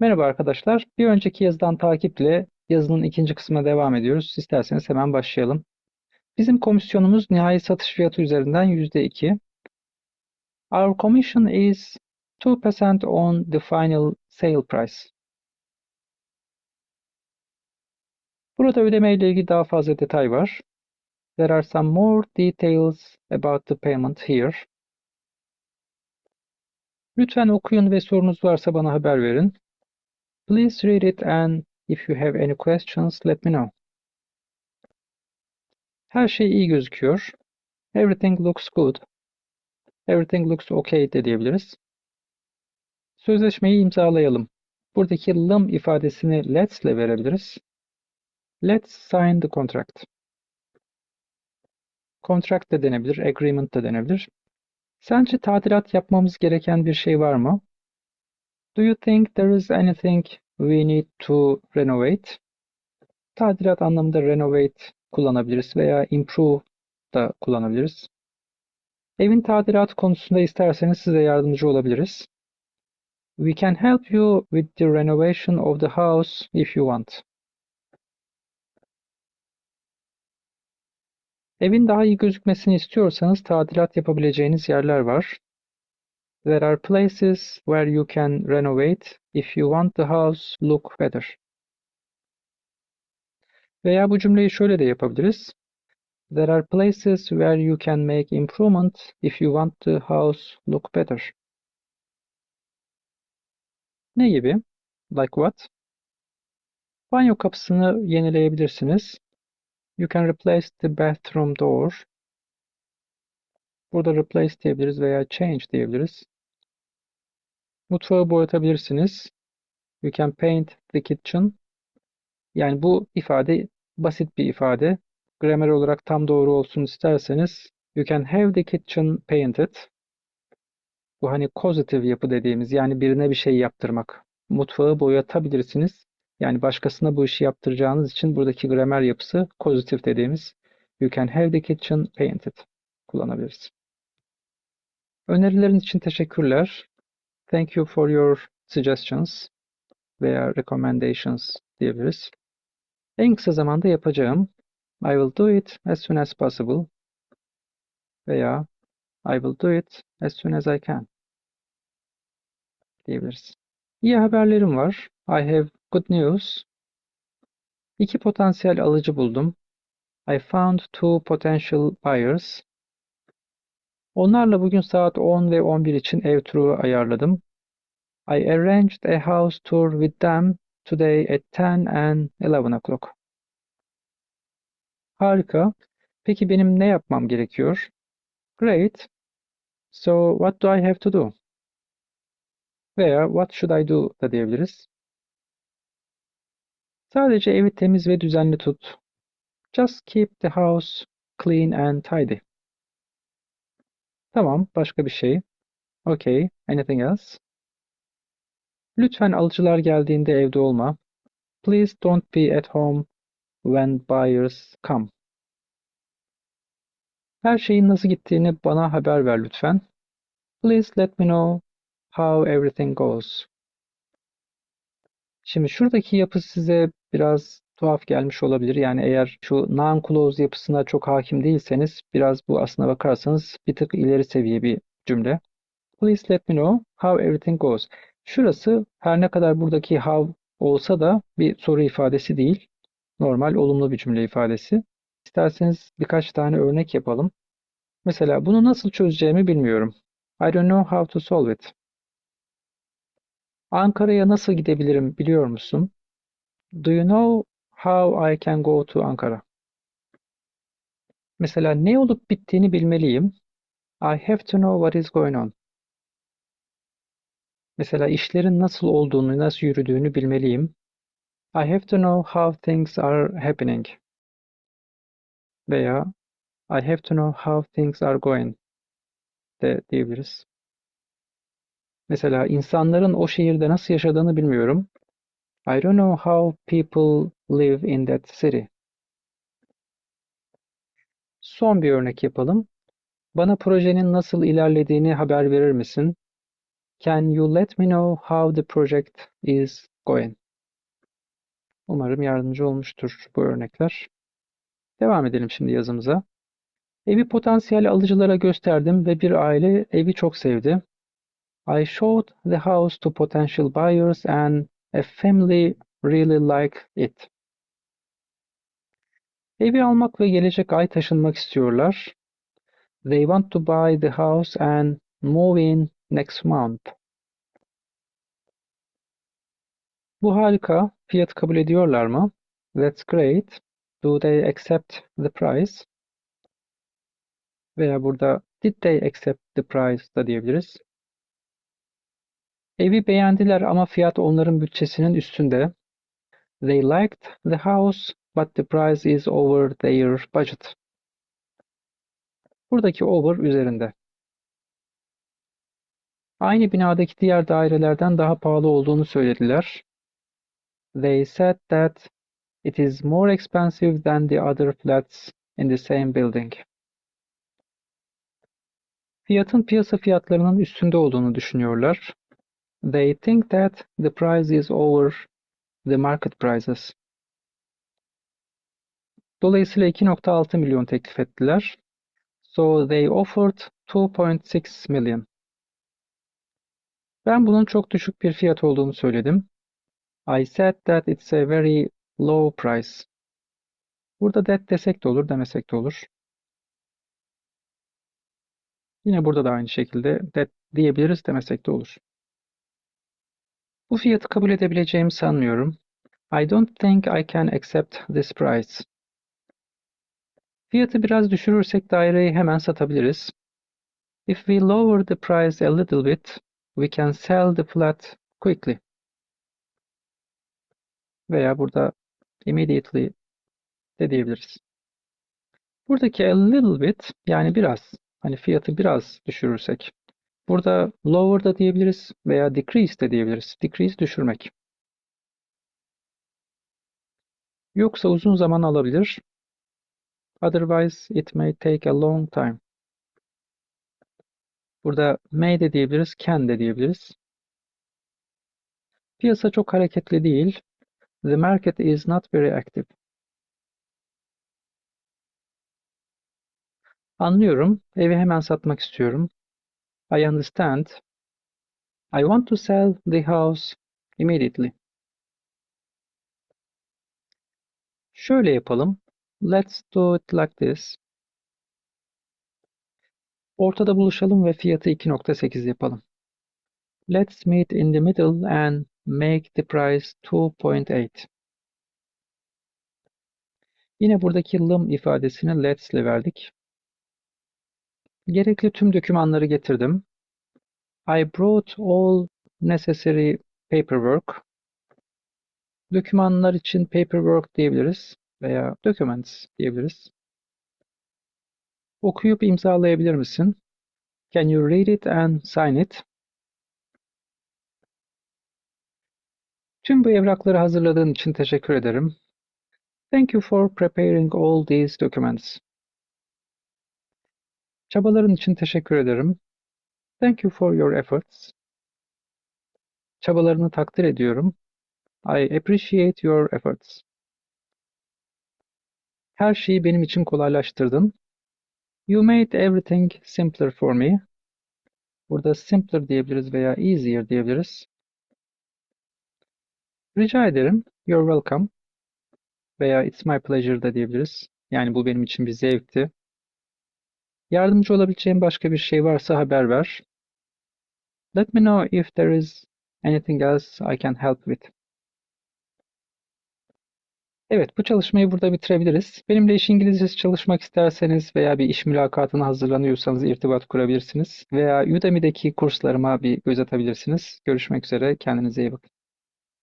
Merhaba arkadaşlar. Bir önceki yazıdan takiple yazının ikinci kısmına devam ediyoruz. İsterseniz hemen başlayalım. Bizim komisyonumuz nihai satış fiyatı üzerinden %2. Our commission is 2% on the final sale price. Burada ödeme ile ilgili daha fazla detay var. There are some more details about the payment here. Lütfen okuyun ve sorunuz varsa bana haber verin. Please read it and if you have any questions let me know. Her şey iyi gözüküyor. Everything looks good. Everything looks okay de diyebiliriz. Sözleşmeyi imzalayalım. Buradaki lım ifadesini let's ile verebiliriz. Let's sign the contract. Contract de denebilir, agreement de denebilir. Sence tadilat yapmamız gereken bir şey var mı? Do you think there is anything we need to renovate? Tadilat anlamında renovate kullanabiliriz veya improve da kullanabiliriz. Evin tadilatı konusunda isterseniz size yardımcı olabiliriz. We can help you with the renovation of the house if you want. Evin daha iyi gözükmesini istiyorsanız tadilat yapabileceğiniz yerler var. There are places where you can renovate if you want the house look better. Veya bu cümleyi şöyle de yapabiliriz. There are places where you can make improvement if you want the house look better. Ne gibi? Like what? Banyo kapısını yenileyebilirsiniz. You can replace the bathroom door. Burada replace diyebiliriz veya change diyebiliriz. Mutfağı boyatabilirsiniz. You can paint the kitchen. Yani bu ifade basit bir ifade. Gramer olarak tam doğru olsun isterseniz you can have the kitchen painted. Bu hani causative yapı dediğimiz yani birine bir şey yaptırmak. Mutfağı boyatabilirsiniz. Yani başkasına bu işi yaptıracağınız için buradaki gramer yapısı causative dediğimiz you can have the kitchen painted kullanabiliriz. Önerilerin için teşekkürler. Thank you for your suggestions veya recommendations diyebiliriz. En kısa zamanda yapacağım. I will do it as soon as possible veya I will do it as soon as I can diyebiliriz. İyi haberlerim var. I have good news. İki potansiyel alıcı buldum. I found two potential buyers. Onlarla bugün saat 10 ve 11 için ev turu ayarladım. I arranged a house tour with them today at 10 and 11 o'clock. Harika. Peki benim ne yapmam gerekiyor? Great. So what do I have to do? Veya what should I do da diyebiliriz. Sadece evi temiz ve düzenli tut. Just keep the house clean and tidy. Tamam, başka bir şey. Okay, anything else? Lütfen alıcılar geldiğinde evde olma. Please don't be at home when buyers come. Her şeyin nasıl gittiğini bana haber ver lütfen. Please let me know how everything goes. Şimdi şuradaki yapı size biraz tuhaf gelmiş olabilir. Yani eğer şu non-clause yapısına çok hakim değilseniz biraz bu aslına bakarsanız bir tık ileri seviye bir cümle. Please let me know how everything goes. Şurası her ne kadar buradaki how olsa da bir soru ifadesi değil. Normal olumlu bir cümle ifadesi. İsterseniz birkaç tane örnek yapalım. Mesela bunu nasıl çözeceğimi bilmiyorum. I don't know how to solve it. Ankara'ya nasıl gidebilirim biliyor musun? Do you know how I can go to Ankara? Mesela ne olup bittiğini bilmeliyim. I have to know what is going on. Mesela işlerin nasıl olduğunu, nasıl yürüdüğünü bilmeliyim. I have to know how things are happening. Veya I have to know how things are going de diyebiliriz. Mesela insanların o şehirde nasıl yaşadığını bilmiyorum. I don't know how people live in that city. Son bir örnek yapalım. Bana projenin nasıl ilerlediğini haber verir misin? Can you let me know how the project is going. Umarım yardımcı olmuştur bu örnekler. Devam edelim şimdi yazımıza. Evi potansiyel alıcılara gösterdim ve bir aile evi çok sevdi. I showed the house to potential buyers and a family really liked it. Evi almak ve gelecek ay taşınmak istiyorlar. They want to buy the house and move in next month. Bu harika. Fiyat kabul ediyorlar mı? That's great. Do they accept the price? Veya burada did they accept the price da diyebiliriz. Evi beğendiler ama fiyat onların bütçesinin üstünde. They liked the house but the price is over their budget. Buradaki over üzerinde. Aynı binadaki diğer dairelerden daha pahalı olduğunu söylediler. They said that it is more expensive than the other flats in the same building. Fiyatın piyasa fiyatlarının üstünde olduğunu düşünüyorlar. They think that the price is over the market prices. Dolayısıyla 2.6 milyon teklif ettiler. So they offered 2.6 million. Ben bunun çok düşük bir fiyat olduğunu söyledim. I said that it's a very low price. Burada that desek de olur, demesek de olur. Yine burada da aynı şekilde that diyebiliriz, demesek de olur. Bu fiyatı kabul edebileceğimi sanmıyorum. I don't think I can accept this price. Fiyatı biraz düşürürsek daireyi hemen satabiliriz. If we lower the price a little bit, we can sell the flat quickly. Veya burada immediately de diyebiliriz. Buradaki a little bit yani biraz hani fiyatı biraz düşürürsek. Burada lower da diyebiliriz veya decrease de diyebiliriz. Decrease düşürmek. Yoksa uzun zaman alabilir. Otherwise it may take a long time. Burada may de diyebiliriz, can de diyebiliriz. Piyasa çok hareketli değil. The market is not very active. Anlıyorum. Evi hemen satmak istiyorum. I understand. I want to sell the house immediately. Şöyle yapalım. Let's do it like this. Ortada buluşalım ve fiyatı 2.8 yapalım. Let's meet in the middle and make the price 2.8. Yine buradaki lım ifadesini let's ile verdik. Gerekli tüm dokümanları getirdim. I brought all necessary paperwork. Dokümanlar için paperwork diyebiliriz veya documents diyebiliriz. Okuyup imzalayabilir misin? Can you read it and sign it? Tüm bu evrakları hazırladığın için teşekkür ederim. Thank you for preparing all these documents. Çabaların için teşekkür ederim. Thank you for your efforts. Çabalarını takdir ediyorum. I appreciate your efforts. Her şeyi benim için kolaylaştırdın. You made everything simpler for me. Burada simpler diyebiliriz veya easier diyebiliriz. Rica ederim. You're welcome. Veya it's my pleasure da diyebiliriz. Yani bu benim için bir zevkti. Yardımcı olabileceğim başka bir şey varsa haber ver. Let me know if there is anything else I can help with. Evet, bu çalışmayı burada bitirebiliriz. Benimle iş İngilizcesi çalışmak isterseniz veya bir iş mülakatına hazırlanıyorsanız irtibat kurabilirsiniz. Veya Udemy'deki kurslarıma bir göz atabilirsiniz. Görüşmek üzere, kendinize iyi bakın.